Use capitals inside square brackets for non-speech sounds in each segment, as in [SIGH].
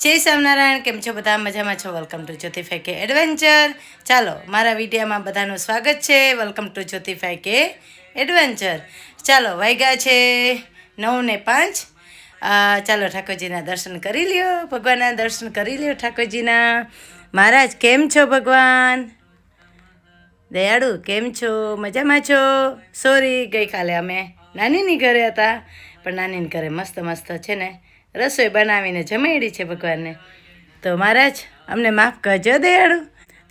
જય સ્વામિનારાયણ, કેમ છો બધા? મજામાં છો? વેલકમ ટુ જ્યોતિ ફેકે એડવેન્ચર ચાલો, મારા વિડીયોમાં બધાનું સ્વાગત છે. વેલકમ ટુ જ્યોતિ કે એડવેન્ચર ચાલો વાગ્યા છે નવ ને પાંચ ચાલો, ઠાકોરજીના દર્શન કરી લ્યો. ભગવાનના દર્શન કરી લ્યો, ઠાકોરજીના. મહારાજ, કેમ છો ભગવાન? દયાળુ, કેમ છો? મજામાં છો? સોરી ગઈકાલે અમે નાનીની ઘરે હતા, પણ નાનીની ઘરે મસ્ત મસ્ત છે ને રસોઈ બનાવીને જમાડી છે ભગવાનને. તો મહારાજ, અમને માફ કરજો દયાળુ.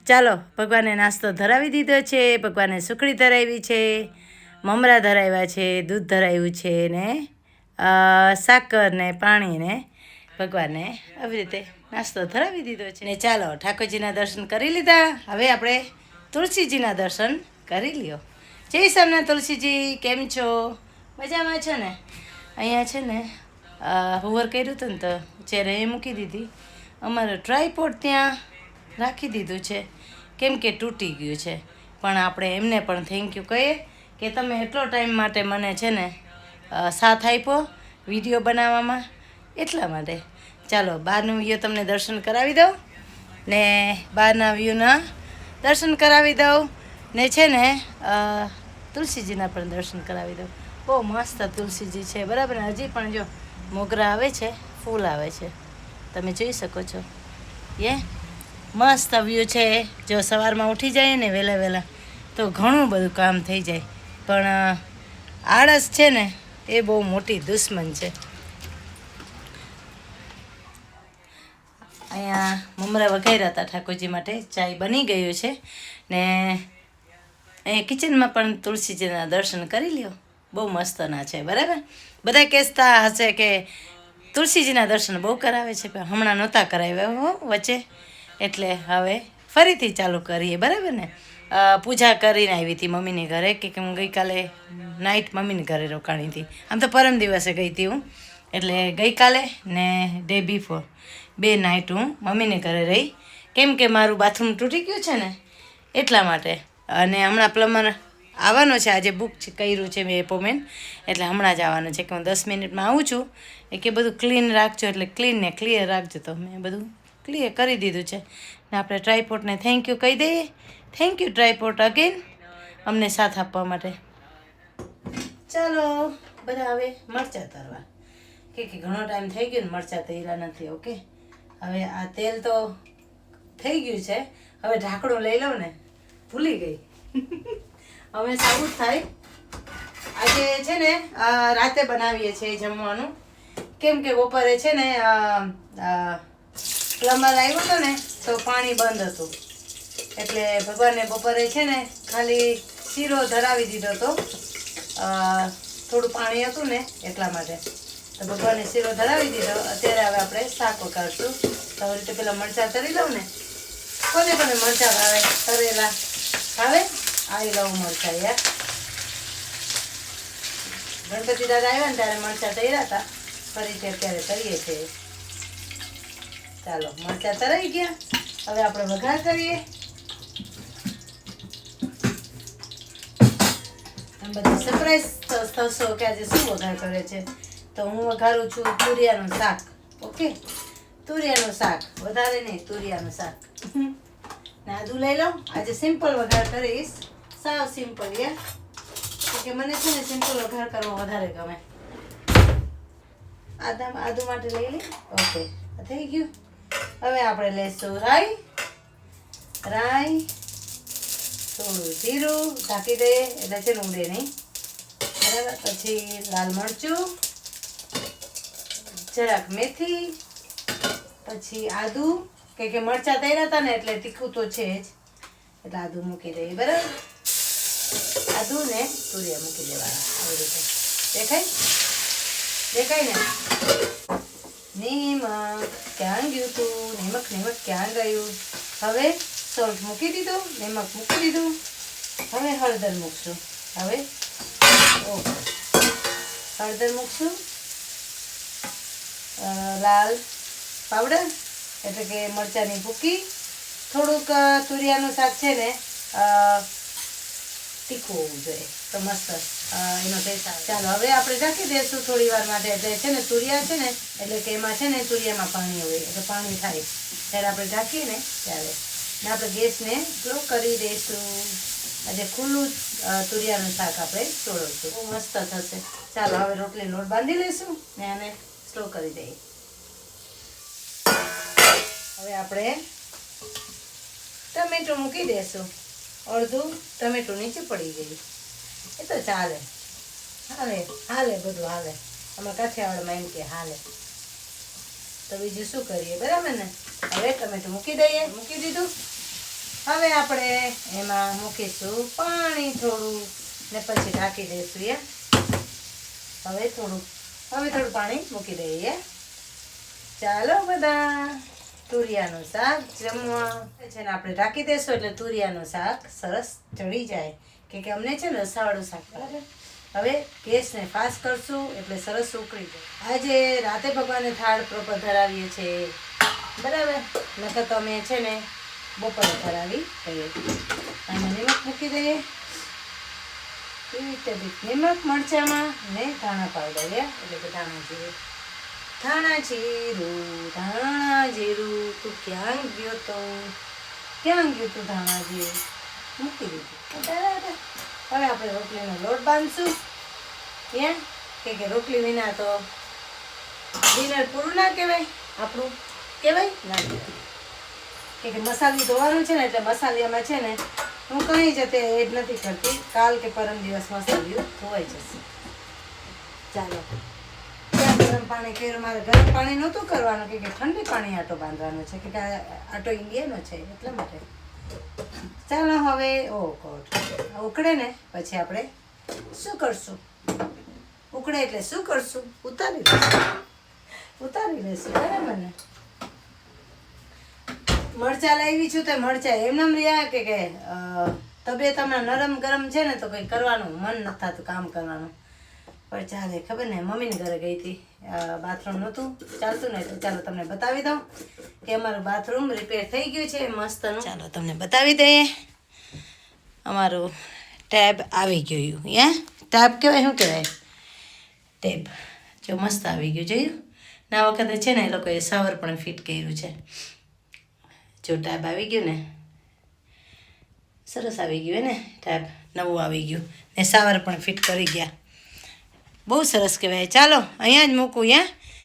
ચાલો, ભગવાને નાસ્તો ધરાવી દીધો છે, ભગવાને સુખડી ધરાવી છે, મમરા ધરાવ્યા છે, દૂધ ધરાવ્યું છે ને સાકર ને પાણી ને ભગવાને આવી રીતે નાસ્તો ધરાવી દીધો છે. ને ચાલો, ઠાકોરજીના દર્શન કરી લીધા. હવે આપણે તુલસીજીના દર્શન કરી લ્યો. જય સામના તુલસીજી, કેમ છો? મજામાં છો ને? અહીંયા છે ને હુવર કર્યું હતું ને તો જ્યારે એ મૂકી દીધી, અમારો ટ્રાયપોડ ત્યાં રાખી દીધું છે. કેમ કે તૂટી ગયું છે. પણ આપણે એમને પણ થેન્ક યુ કહીએ કે તમે એટલો ટાઈમ માટે મને છે ને સાથ આપ્યો વીડિયો બનાવવામાં એટલા માટે. ચાલો, બહારનું વ્યૂ તમને દર્શન કરાવી દઉં ને બહારના વ્યૂના દર્શન કરાવી દઉં ને છે ને તુલસીજીના પણ દર્શન કરાવી દઉં. બહુ મસ્ત તુલસીજી છે, બરાબર હજી પણ જો મોગરા આવે છે, ફૂલ આવે છે. તમે જોઈ શકો છો. યે મસ્ત વ્યૂ છે. જો સવારમાં ઉઠી જાય ને વહેલા વહેલા, તો ઘણું બધું કામ થઈ જાય. પણ આળસ છે ને, એ બહુ મોટી દુશ્મન છે. અહીંયા મમરા વઘાર્યા હતા ઠાકોરજી માટે. ચાય બની ગયું છે. ને, અહીંયા કિચનમાં પણ તુલસીજીના દર્શન કરી લ્યો. બહુ મસ્તના છે, બરાબર? બધા કહેતા હશે કે તુલસીજીના દર્શન બહુ કરાવે છે, પણ હમણાં નહોતા કરાવ્યા હો, વચ્ચે. એટલે હવે ફરીથી ચાલુ કરીએ, બરાબર ને? પૂજા કરીને આવી હતી મમ્મીની ઘરે, કે હું ગઈકાલે નાઇટ મમ્મીની ઘરે રોકાણી હતી. આમ તો પરમ દિવસે ગઈ હતી હું. એટલે ગઈકાલે ને ડે બિફોર બે નાઇટ હું મમ્મીને ઘરે રહી. કેમ કે મારું બાથરૂમ તૂટી ગયું છે ને, એટલા માટે. અને હમણાં પ્લમ્બર આવવાનો છે. આજે બુક કર્યું છે મેં એપોમેન્ટ એટલે હમણાં જ આવવાનો છે. કે હું દસ મિનિટમાં આવું છું. એ કે બધું ક્લીન રાખજો. એટલે ક્લીન ને ક્લિયર રાખજો. તો મેં બધું ક્લિયર કરી દીધું છે. ને આપણે ટ્રાયપોર્ટને થેન્ક યુ કહી દઈએ. થેન્ક યુ ટ્રાયપોર્ટ અગેન અમને સાથ આપવા માટે. ચાલો, બધા હવે મરચાં તરવા. કે કે ઘણો ટાઈમ થઈ ગયો ને મરચાં તૈયાર નથી ઓકે હવે આ તેલ તો થઈ ગયું છે. હવે ઢાંકણું લઈ લઉં ને. ભૂલી ગઈ. [LAUGHS] હવે સારું જ થાય. આજે છે ને રાતે બનાવીએ છીએ જમવાનું. કેમ કે બપોરે છે ને પ્લમ્બર આવ્યો હતો ને, તો પાણી બંધ હતું. એટલે ભગવાને બપોરે છે ને, ખાલી શીરો ધરાવી દીધો હતો. થોડું પાણી હતું ને, એટલા માટે. તો ભગવાનને શીરો ધરાવી દીધો. અત્યારે હવે આપણે શાક વઘારશું. તો હવે રીતે પેલા મરચાં તરી લઉં ને. કોને કોને મરચાં ભાવે? તરેલા. ભાવે? આવી લઉં મરચાં, યાર. ગણપતિ દાદા આવ્યા ને ત્યારે મરચા તૈયાર હતા. ફરીથી અત્યારે તરીએ છીએ ચાલો, મરચાં તરાઈ ગયા. હવે આપણે વઘાર કરીએ. બધી સરપ્રાઈઝ થશો કે આજે શું વઘાર કરે છે? તો હું વઘારું છું તુરિયાનું શાક, ઓકે? તુરિયાનું શાક, વધારે નહીં, તુરિયાનું શાક. ને આદુ લઈ લઉં. આજે સિમ્પલ વઘાર કરીશ. સાવ સિમ્પલ યા? કે મને છે ને સિમ્પલ વઘાર કરવો વધારે ગમે. આદા આદુ માટે લઈ લે. ઓકે થઈ ગયું. હવે આપણે લઈશું રાઈ. રાઈ થોડું જીરું ઢાંકી દઈએ. એટલે છે ઉડે નહીં. બરાબર? પછી લાલ મરચું જરાક મેથી પછી આદુ. કે કે મરચાં તૈયાર હતા ને એટલે તીખું તો છે જ. એટલે આદુ મૂકી દઈએ. બરાબર? આદુ ને તુરિયા મૂકી દેવાના આવી રીતે દેખાય દેખાય ને નિમક ક્યાં ગયું તું નિમક નિમક ક્યાં ગયું હવે સોલ્ટ મૂકી દીધું નિમક મૂકી દીધું હવે હળદર મૂકશું હવે ઓકે હળદર મૂકશું લાલ પાવડર એટલે કે મરચાંની ભૂકી થોડુંક તુરિયાનું શાક છે ને તીખું હોવું જોઈએ તો મસ્ત એનો ટેસ્ટ આવે. ચાલો હવે આપણે ઢાંકી દઈશું થોડી વાર માટે. એટલે છે ને તુરિયા છે ને એટલે કે એમાં છે ને તુરિયામાં પાણી હોય એટલે પાણી થાય. ત્યારે આપણે ઢાંકીએ ને ત્યારે ને આપણે ગેસને સ્લો કરી દઈશું. આજે ખુલ્લું તુરિયાનું શાક આપણે ચોળવશું બહુ મસ્ત થશે. ચાલો હવે રોટલી લોટ બાંધી લઈશું ને આને સ્લો કરી દઈએ. હવે આપણે ટમેટું મૂકી દેશું અડધું ટમેટું નીચે પડી ગયું. એ તો ચાલે. હાલે હાલે બધું હાલે. અમારા કાઠિયાવાડમાં એમ કે હાલે. તો બીજું શું કરીએ? બરાબર ને? હવે ટમેટું મૂકી દઈએ. મૂકી દીધું. હવે આપણે એમાં મૂકીશું પાણી થોડું ને પછી ઢાંકી દઈશું એ હવે થોડું હવે થોડું પાણી મૂકી દઈએ. ચાલો બધા. તુરિયાનું શાક જમવા. છે ને આપણે ઢાંકી દેશું એટલે તુરિયાનું શાક સરસ ચડી જાય. કે કે અમને છે ને રસાવાળું શાક બરાબર. હવે ગેસને ફાસ્ટ કરશું એટલે સરસ ઉકળી જાય. આજે રાતે ભગવાનને થાળ પ્રોપર ધરાવીએ છીએ બરાબર. નકર તો અમે છે ને બપોરે ધરાવી દઈએ. અને નિમક મૂકી દઈએ. એવી રીતે નિમક, મરચામાં ને ધાણા પાવડર એટલે કે ધાણા જીરું. ધાણા જીરું ધાણા જીરું તું ક્યાં ગયો તો? ક્યાં ગયું તું ધાણા જીરું મૂકી દીધું. હવે આપણે રોટલીનો લોટ બાંધશું. ક્યાં કે કે રોટલી વિના તો ડિનર પૂરું ના કહેવાય આપણું કહેવાય ના કહેવાય. કે મસાલી ધોવાનું છે ને એટલે મસાલીમાં છે ને હું કંઈ જતે એડ નથી કરતી. કાલ કે પરમ દિવસ મસાલિયું ધોવાઈ જશે. ચાલો. ગરમ પાણી કર્યું, મારે ગરમ પાણી નહોતું કરવાનું કે ઠંડી પાણી આટો બાંધવાનો છે કે આટો ઇન્ડિયાનો છે, એટલા માટે. ચાલો હવે, ઓ કોટ ઉકળે ને, પછી આપણે શું કરશું? ઉકળે એટલે શું કરશું? ઉતારી લઈશું. ઉતારી લઈશું, બરાબર ને? મરચા લાવી છું તો મરચા એમને એમ રહ્યા કે તબિયત હમણાં નરમ ગરમ છે ને, તો કંઈ કરવાનું મન નથી થતું કામ કરવાનું. પણ ચાલે, ખબર ને મમ્મીને ઘરે ગઈ હતી. બાથરૂમ નહોતું, ચાલતું ને તો ચાલો તમને બતાવી દઉં કે અમારું બાથરૂમ રિપેર થઈ ગયું છે મસ્તનું. ચાલો તમને બતાવી દઈએ. અમારું ટેબ આવી ગયું યા. ટેબ કહેવાય, શું કહેવાય? ટેબ. જો મસ્ત આવી ગયું, જોયું? ના વખતે છે ને એ લોકોએ સાવર પણ ફિટ કર્યું છે. જો ટેબ આવી ગયું ને, સરસ આવી ગયું ને ટેબ. નવું આવી ગયું. ને સાવર પણ ફિટ કરી ગયા. બહુ સરસ કહેવાય. ચાલો અહીંયા જ મૂકું યા